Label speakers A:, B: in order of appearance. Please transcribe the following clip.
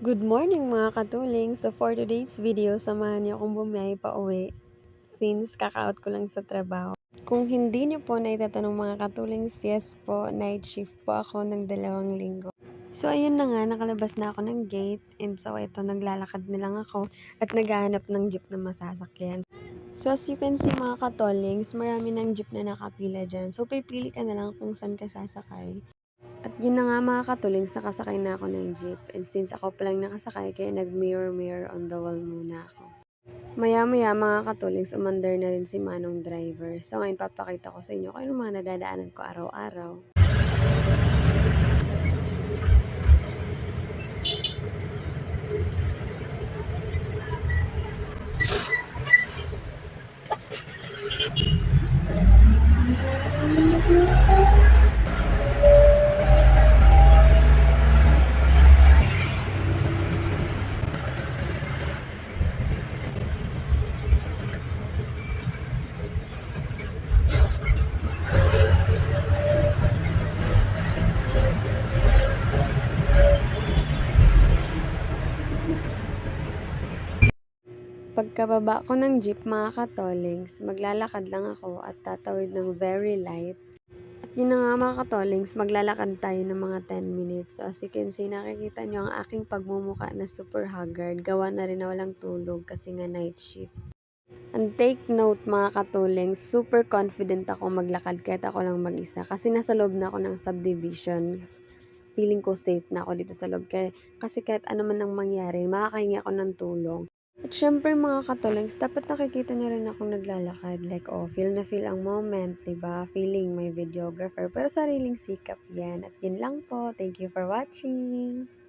A: Good morning mga katuling! So for today's video, samahan niyo akong bumiyahe pa uwi since kaka-out ko lang sa trabaho. Kung hindi niyo po naitatanong mga katulings, yes po, night shift po ako ng dalawang linggo. So ayun na nga, nakalabas na ako ng gate and so ito, naglalakad na lang ako at naghahanap ng jeep na masasakyan. So as you can see mga katolings, marami ng jeep na nakapila dyan. So pipili ka na lang kung saan ka sasakay. At yun na nga mga katulings, nakasakay na ako ng jeep. And since ako pa lang nakasakay, kaya nag-mirror-mirror on the wall muna ako. Maya-maya mga katulings, umandar na rin si Manong driver. So ngayon papakita ko sa inyo kung ano mga nadadaanan ko araw-araw. Pagkababa ko ng jeep mga katolings, maglalakad lang ako at tatawid ng very light. At yun na nga mga katolings, maglalakad tayo ng mga 10 minutes. So as you can see, nakikita nyo ang aking pagmumuka na super haggard. Gawa na rin na walang tulog kasi nga night shift. And take note mga katulings, super confident ako maglakad kahit ako lang mag-isa. Kasi nasa loob na ako ng subdivision. Feeling ko safe na ako dito sa loob. Kasi kahit ano man ang mangyari, makakahingi ako ng tulong. At syempre mga katulings, dapat nakikita niyo rin akong naglalakad. Like, oh, feel na feel ang moment, ba Feeling may videographer. Pero sariling sikap yan. At yun lang po. Thank you for watching!